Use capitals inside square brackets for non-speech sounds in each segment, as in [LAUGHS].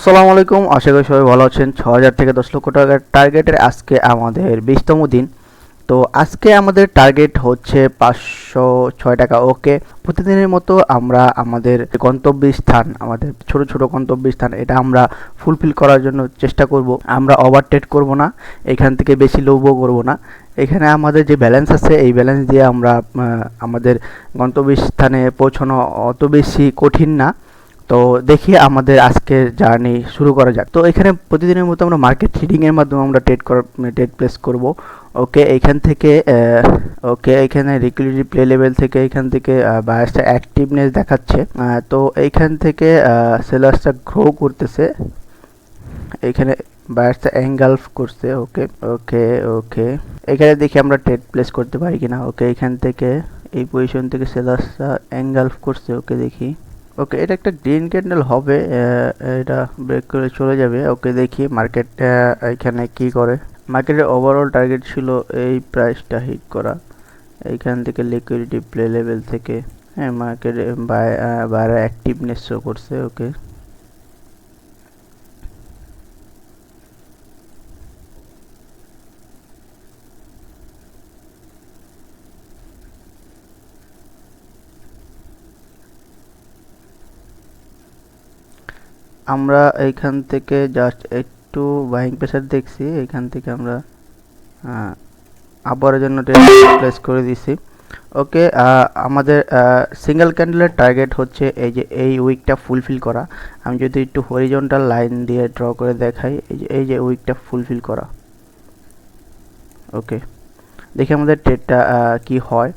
আসসালামু আলাইকুম। আশা করি সবাই ভালো আছেন। ছ হাজার থেকে দশ লক্ষ টাকার টার্গেটের আজকে আমাদের বিশতম দিন। তো আজকে আমাদের টার্গেট হচ্ছে পাঁচশো ছয় টাকা। ওকে প্রতিদিনের মতো আমরা আমাদের গন্তব্য স্থান আমাদের ছোট ছোট গন্তব্য স্থান এটা আমরা ফুলফিল করার জন্য চেষ্টা করব। আমরা ওভারটেট করব না, এখান থেকে বেশি লোভও করব না। এখানে আমাদের যে ব্যালেন্স আছে, এই ব্যালেন্স দিয়ে আমরা আমাদের গন্তব্য স্থানে পৌঁছানো অত বেশি কঠিন না। তো দেখি আমাদের আজকের জার্নি শুরু করা যাক। তো এখানে প্রতিদিনের মতো আমরা মার্কেট ট্রেডিং এর মাধ্যমে আমরা ট্রেড করার ট্রেড প্লেস করব। ওকে এইখান থেকে ওকে এখানে লিকুইডিটি প্লে লেভেল থেকে এখান থেকে বায়াসটা অ্যাক্টিভনেস দেখাচ্ছে। তো এইখান থেকে সেলার্সটা গ্রো করতেছে। এখানে বায়াসটা অ্যাঙ্গালফ করছে। ওকে ওকে ওকে এখানে দেখি আমরা ট্রেড প্লেস করতে পারি কিনা। ওকে এখান থেকে, এই পজিশন থেকে সেলার্সটা অ্যাঙ্গালফ করছে। ওকে দেখি। ওকে এটা একটা গ্রিন ক্যান্ডেল হবে এটা ব্রেক করে চলে যাবে। ওকে দেখি মার্কেট এখানে কি করে। মার্কেটের ওভারঅল টার্গেট ছিল এই প্রাইসটা হিট করা। এইখান থেকে লিকুইডিটি প্লে লেভেল থেকে হ্যাঁ মার্কেটে বাইরে অ্যাক্টিভনেস শো করছে ওকে আমরা এইখান থেকে জাস্ট একটু বাইং প্রেসার দেখছি এখান থেকে আমরা আহ, আবারের জন্য প্লেস করে দিছি। ওকে আমাদের সিঙ্গেল ক্যান্ডেলের টার্গেট হচ্ছে এই যে এই উইকটা ফুলফিল করা। আমি যদি একটু হরিজন্টাল লাইন দিয়ে ড্র করে দেখাই এই যে এই যে উইকটা ফুলফিল করা। ওকে দেখি আমাদের ট্রেডটা কি হয়।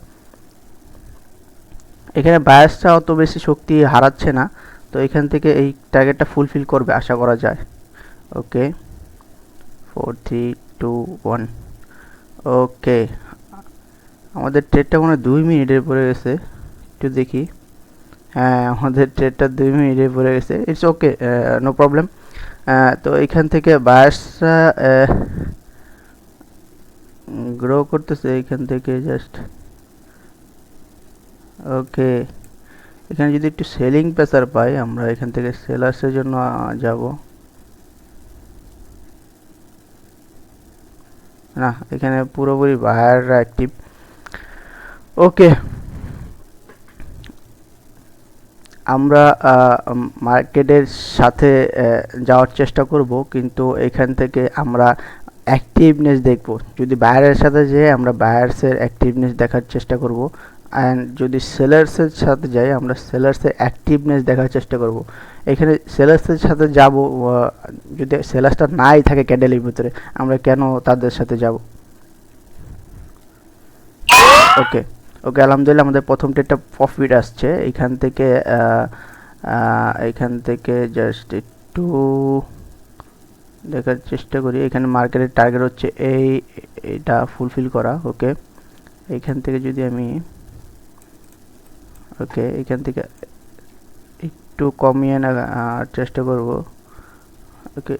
এখানে বায়াসটা অত বেশি শক্তি হারাচ্ছে না। তো এখান থেকে এই টার্গেটটা ফুলফিল করবে, আশা করা যায়। Okay four three two one okay আমাদের ট্রেডটা মনে দুই মিনিটের পরে গেছে। একটু দেখি। হ্যাঁ আমাদের ট্রেডটা দুই মিনিটে পরে গেছে। ইটস ওকে নো প্রবলেম তো এখান থেকে বায়াসটা গ্রো করতেছে এখান থেকে জাস্ট ওকে এখানে যদি একটু সেলিং প্রেসার পাই, আমরা এখান থেকে সেলার্সের জন্য যাব। না, এখানে পুরোপুরি বায়াররা অ্যাক্টিভ ওকে আমরা মার্কেটের সাথে যাওয়ার চেষ্টা করব, কিন্তু এখান থেকে আমরা অ্যাক্টিভনেস দেখব। যদি বায়ারের সাথে যেয়ে আমরা বায়ার্সের অ্যাক্টিভনেস দেখার চেষ্টা করব অ্যান্ড যদি সেলার্সের সাথে যাই, আমরা সেলার্সের অ্যাক্টিভনেস দেখার চেষ্টা করব। এখানে সেলার্সের সাথে যাব যদি সেলার্সটা নাই থাকে ক্যান্ডেলের ভিতরে, আমরা কেন তাদের সাথে যাব? ওকে ওকে আলহামদুলিল্লাহ আমাদের প্রথম ট্রেডটা প্রফিট আসছে। এখান থেকে এখান থেকে জাস্ট একটু দেখার চেষ্টা করি। এখানে মার্কেটের টার্গেট হচ্ছে এই, এটা ফুলফিল করা ওকে এখান থেকে যদি আমি ওকে, এখান থেকে একটু কমিয়ে না চেষ্টা করব। ওকে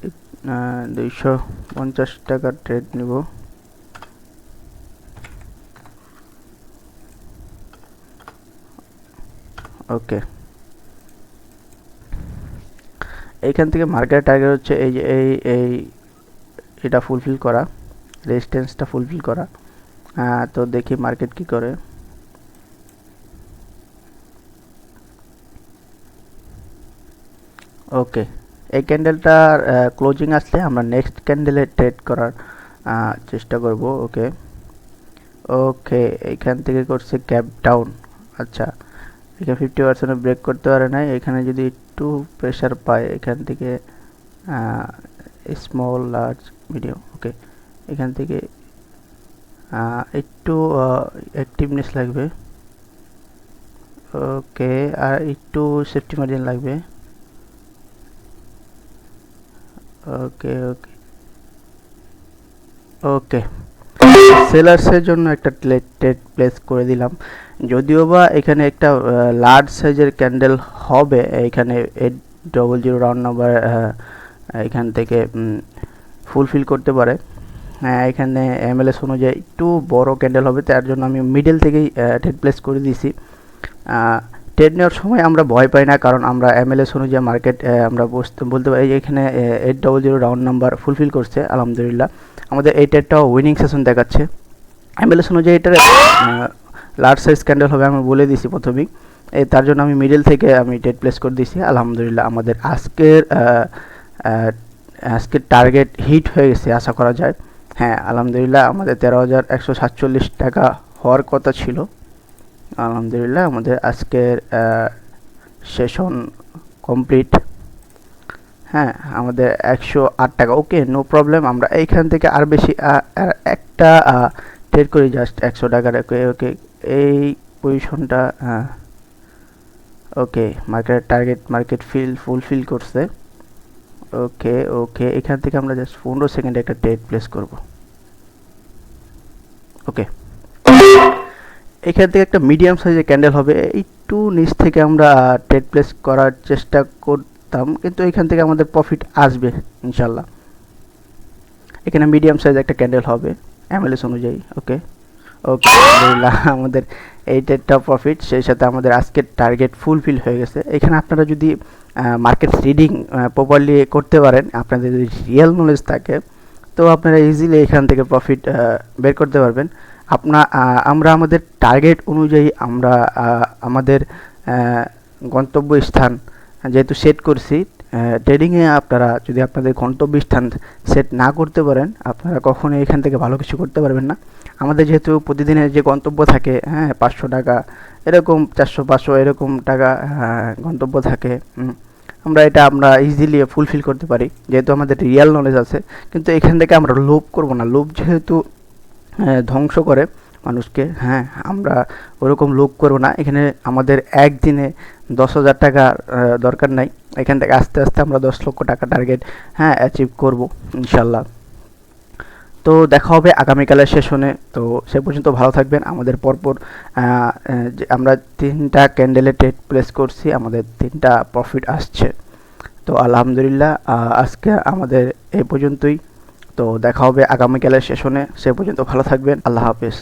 দুইশো পঞ্চাশ টাকার ট্রেড নিব। ওকে। এইখান থেকে মার্কেট টার্গেট হচ্ছে এই যে, এই এই, এটা ফুলফিল করা রেজিস্ট্যান্সটা ফুলফিল করা। তো দেখি মার্কেট কি করে। ওকে এই ক্যান্ডেলটার ক্লোজিং আসলে আমরা নেক্সট ক্যান্ডেলে ট্রেড করার চেষ্টা করব ওকে ওকে এইখান থেকে করছে ক্যাপ ডাউন আচ্ছা এখানে ফিফটি পার্সেন্ট ব্রেক করতে পারে নাই। এখানে যদি একটু প্রেশার পায়, এখান থেকে স্মল লার্জ মিডিয়াম ওকে এখান থেকে একটু অ্যাক্টিভনেস লাগবে। ওকে আর একটু সেফটি মার্জিন লাগবে। ওকে ওকে ওকে সেলার্সের জন্য একটা ট্রেড প্লেস করে দিলাম। যদিও বা এখানে একটা লার্জ সাইজের ক্যান্ডেল হবে, এখানে eight double zero round number এখান থেকে ফুলফিল করতে পারে। হ্যাঁ এখানে এমএলএস অনুযায়ী একটু বড় ক্যান্ডেল হবে, তার জন্য আমি মিডল থেকেই ট্রেড প্লেস করে দিয়েছি। ট্রেড নেওয়ার সময় আমরা ভয় পাই না, কারণ আমরা এমএলএস অনুযায়ী মার্কেট আমরা বলতে পারি এখানে eight double zero round number fulfil করছে, আলহামদুলিল্লাহ। আমাদের এই ট্রেডটাও উইনিং সেশন দেখাচ্ছে। এমএলএস অনুযায়ী এটার লার্জ সাইজ ক্যান্ডেল হবে, আমি বলে দিছি প্রথমেই। এই তার জন্য আমি মিডল থেকে আমি ট্রেড প্লেস করে দিয়েছি, আলহামদুলিল্লাহ। আমাদের আজকের আজকের টার্গেট হিট হয়ে গেছে, আশা করা যায়। হ্যাঁ আলহামদুলিল্লাহ, আমাদের তেরো হাজার একশো সাতচল্লিশ টাকা হওয়ার কথা ছিল। আলহামদুলিল্লাহ, আমাদের আজকের সেশন কমপ্লিট হ্যাঁ আমাদের একশো আট টাকা। ওকে নো প্রবলেম আমরা এইখান থেকে আর বেশি একটা ট্রেড করি জাস্ট একশো টাকার ওকে এই পজিশনটা okay market target market fill fulfil করছে। ওকে ওকে এখান থেকে আমরা জাস্ট পনেরো সেকেন্ডে একটা ট্রেড প্লেস করব। ওকে এখান থেকে একটা মিডিয়াম সাইজের ক্যান্ডেল হবে। একটু নিচ থেকে আমরা ট্রেড প্লেস করার চেষ্টা করতাম, কিন্তু এখান থেকে আমাদের প্রফিট আসবে ইনশাল্লাহ এখানে মিডিয়াম সাইজ একটা ক্যান্ডেল হবে এমএলএস অনুযায়ী ওকে ওকে আলহামদুলিল্লাহ, [LAUGHS] আমাদের এই ট্রেডটা প্রফিট সেই সাথে আমাদের আজকের টার্গেট ফুলফিল হয়ে গেছে। এখানে আপনারা যদি মার্কেট রিডিং প্রপারলি করতে পারেন, আপনাদের যদি রিয়েল নলেজ থাকে তো আপনারা ইজিলি এখান থেকে প্রফিট বের করতে পারবেন আপনা আমরা আমাদের টার্গেট অনুযায়ী আমরা আমাদের গন্তব্য স্থান যেহেতু সেট করছি ট্রেডিংয়ে আপনারা যদি আপনাদের গন্তব্য স্থান সেট না করতে পারেন, আপনারা কখনোই এখান থেকে ভালো কিছু করতে পারবেন না আমাদের যেহেতু প্রতিদিনের যে গন্তব্য থাকে হ্যাঁ পাঁচশো টাকা, এরকম চারশো পাঁচশো এরকম টাকা গন্তব্য থাকে। আমরা এটা আমরা ইজিলি ফুলফিল করতে পারি। যেহেতু আমাদের রিয়াল নলেজ আছে, কিন্তু এখান থেকে আমরা লোভ করব না। লোভ যেহেতু ধ্বংস করে মানুষকে হ্যাঁ আমরা ওরকম লোভ করব না। এখানে আমাদের একদিনে দশ হাজার টাকা দরকার নাই। এখান থেকে আস্তে আস্তে আমরা দশ লক্ষ টাকা টার্গেট হ্যাঁ অ্যাচিভ করব, ইনশাল্লাহ। তো দেখা হবে আগামীকালের সেশনে। তো সে পর্যন্ত ভালো থাকবেন। আমাদের পরপর আমরা তিনটা ক্যান্ডেলে ট্রেড প্লেস করছি, আমাদের তিনটা প্রফিট আসছে। তো আলহামদুলিল্লাহ আজকে আমাদের এই পর্যন্তই। তো দেখা হবে আগামীকালের সেশনে। সে পর্যন্ত ভালো থাকবেন। আল্লাহ হাফেজ।